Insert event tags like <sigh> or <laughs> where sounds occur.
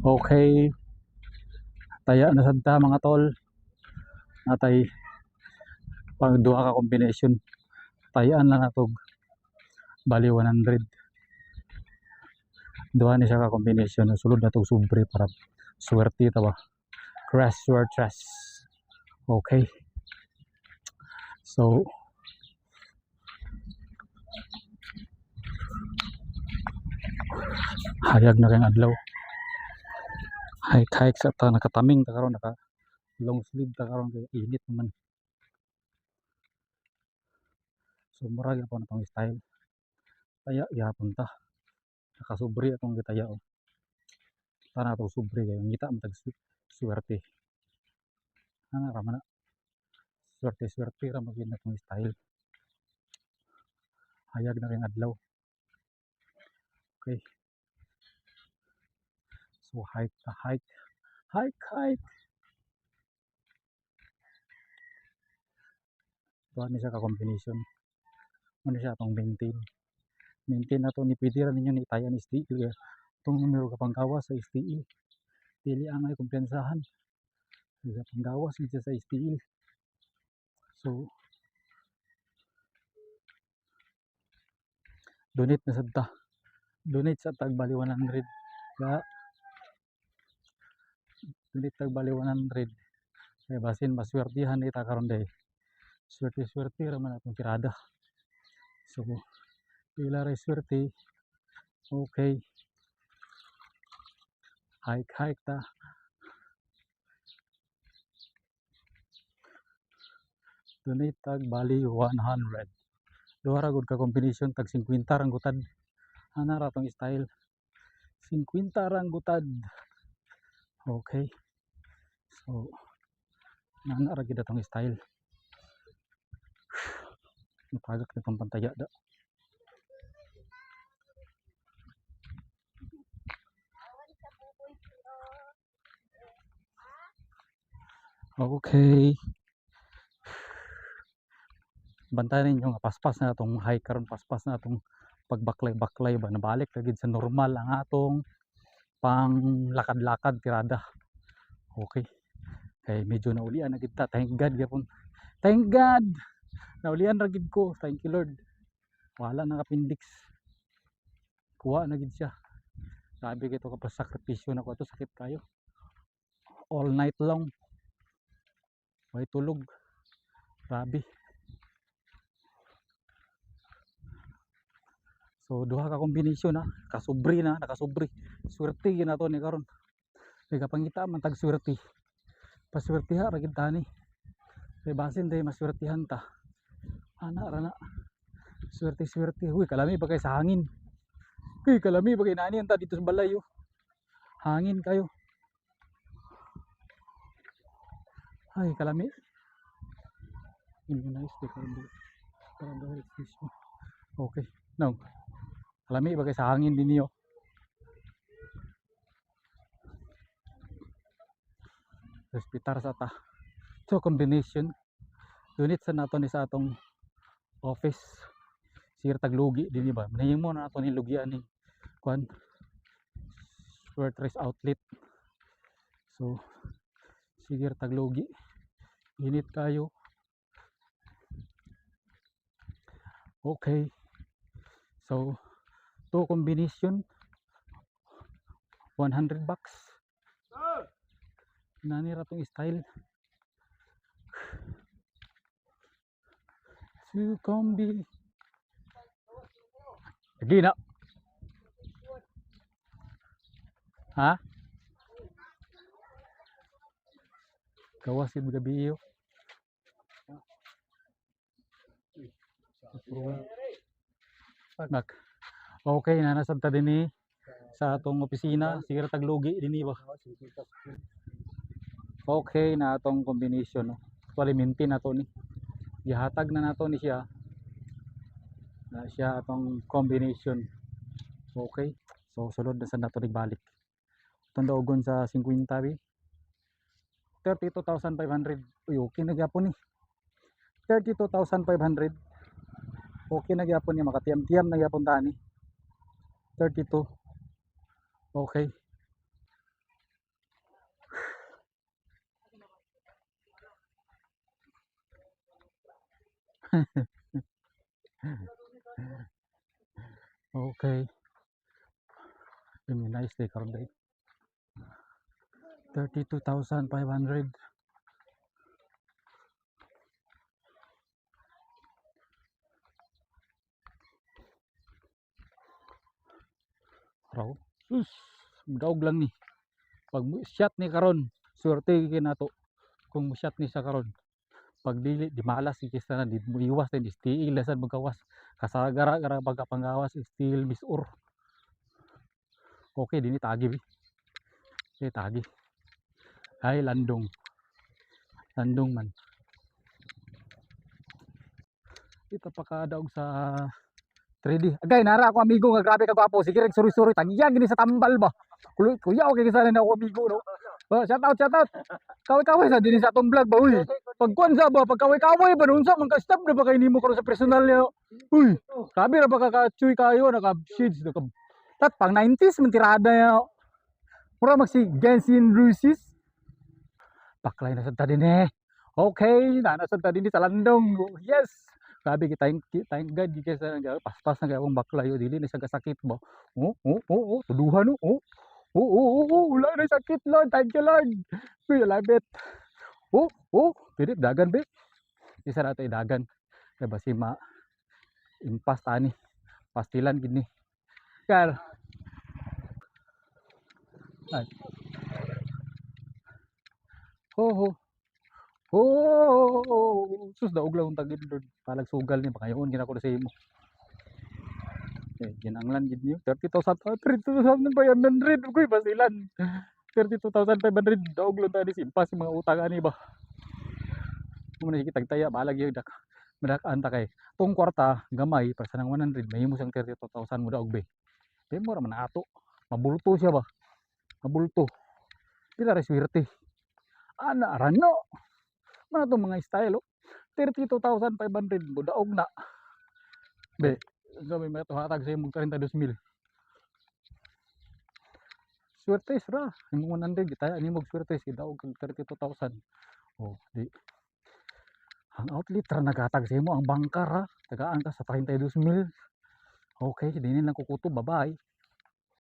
Okay. Taya na sadta mga tol. Natay pang duha ka combination. Tayaan lang natog bali 100. Duha ni siya ka combination. Sulod na tog sobre para swerte ta ba. Crash Swertress. Okay. So hayag na kayong adlaw hike hike sa ta nakataming ta karon naka long sleeve ta karon kay init naman so mura gyapon atong style. Taya gyapon ta nakasubri atong gitaya oh. Tara atong subri kay ngita man tag swi- swerte ana ra man na swerte swerte ra magid atong style. Hayag na kayong adlaw okay so hike hike hike hike Tuwa ni siya ka combination. Ano siya atong maintain. Maintain na to ni pwede ra ninyo ni tayan STL kaya itong numero ka panggawas sa STL. Dili angay kumpiyansahan. Kaya panggawas gid siya sa STL. So donate na sad ta. Donate sa tag bali 100. Kaya donate tag bali 100. Kaya basin maswertihan ni ta karon day. Swerte-swerte ra man atong tirada. So pila ra swerte. Okay. Hike hike ta. Donate tag bali 100. Duha ra ka combination tag 50 rang gutad. Ana ra tong style. 50 rang gutad. Okay. So ana ra gid atong style. <sighs> Matagak na itong pantaya da. Okay. <sighs> Bantayan ninyo nga paspas na itong hike karon paspas na itong pagbaklay-baklay ba nabalik na gid sa normal ang atong pang lakad-lakad tirada. Okay. Kay medyo naulian na gid ta. Thank God gyapon. Thank God. Naulian ra gid ko. Thank you Lord. Wala na appendix. Kuha na gid siya. Grabe kito kapag sakripisyo na ko to sakit kayo. All night long. May tulog. Grabe. So duha ka kombinasyon na, kasubri na, nakasubri. Swerte gyud nato ni karon. Kay kapangita man tag swerte. Paswertiha ra gid tani. Kay basin day maswertihan ta. Ana ra na. Swerte swerte. Uy, kalami ba kay sa hangin? Uy, kalami ba kay nani ta dito sa balay oh. Hangin kayo. Ay, kalami. Immunize dahil fish mo. Okay. Now, kalami ba kay sa hangin din niyo? Respitar sa ta. So combination. Unit sa nato ni sa atong office. Sir taglugi din ba? Manahimo na nato ni lugian ni kwan Swertress outlet. So sige taglugi. Init kayo. Okay. So two combination 100 bucks. Nani ra tong style. Two combi. Lagi na. Ha? Yung gabi iyo. Nak. Okay, na nasabta din ni sa atong opisina. Sige ra taglugi din ba? Okay na atong combination. No? Actually, maintain na to ni. Gihatag na nato ni siya. Na siya atong combination. Okay. So, sulod na sa nato balik. Itong daogon sa 50 bi. 32,500. Uy, okay na gyapon ni. 32,500. Okay na gyapon ni makatiyam-tiyam na gyapon ta ni. 32 okay. <laughs> Okay. Give me nice day card 32,500 Raw. Sus, daog lang ni. Pag shot ni karon, swerte kay nato. Kung mo shot ni sa karon. Pag dili di malas si kisa na di mo iwas di stiil lasan magawas. Kasagara gara baga panggawas still bisur. Okay dinhi tagi bi. Okay tagi. Ay landong. Landong man. Kita pa kadaog sa 3D. Agay nara ako amigo nga grabe ka gwapo. Sige reg suri-suri tagiyag gini sa tambal ba. Kulo kuya okay kisa na ako amigo no. Oh, shout out, shout out. Kaway-kaway sa dinhi sa atong vlog ba uy. Pagkuan sa ba pagkaway-kaway ba unsa man ka stop na ba kay nimo karon sa personal niya. Uy, grabe ra ba ka ka-chuy kayo naka shades naka tat pang 90s man tirada ya. Mura mag si Genshin Rusis. Baklay na sa din eh. Okay, na nasa din sa landong. Yes. Grabe kita God di sa paspas na kay akong baklay o dili na kasakit ba. Oh, oh, oh, oh, tuduhan oh. Oh, oh, oh, oh, wala sakit Lord. Thank you Lord. Uy, I love it. Oh, oh, dagan be. Isa na tayo dagan. Diba si ma impas tani. Pastilan gini. Kar. Ay. Ho ho. Oh, sus daog lang tagid Lord. Palag sugal ni pakayon gina ko sa imo. Eh, ginanglan gid niyo. 30,000 ah, 30,000 pa yan 100 koy pastilan. 32,500 daog lang tani simpas mga utang ani ba. Mo na kitag taya balag yun dak. Medak anta kay tong kwarta gamay para sa nang 100 mahimo siyang 32,000 mo daog be. Di mo ra man ato. Mabulto siya ba? Mabulto. Pila ra swerte. Ana arano. Mana to mga style oh. 32,500 mo daog na. Be, sabi mo ito hatag sa imong 42,000. Swerte ra. Imong 100 kita ani mo swerte si daog kag 32,000. Oh, di. Ang outlet ra naghatag sa imo ang bangkar ha. Tagaan ka sa 32,000. Okay, dinin lang kukuto babae.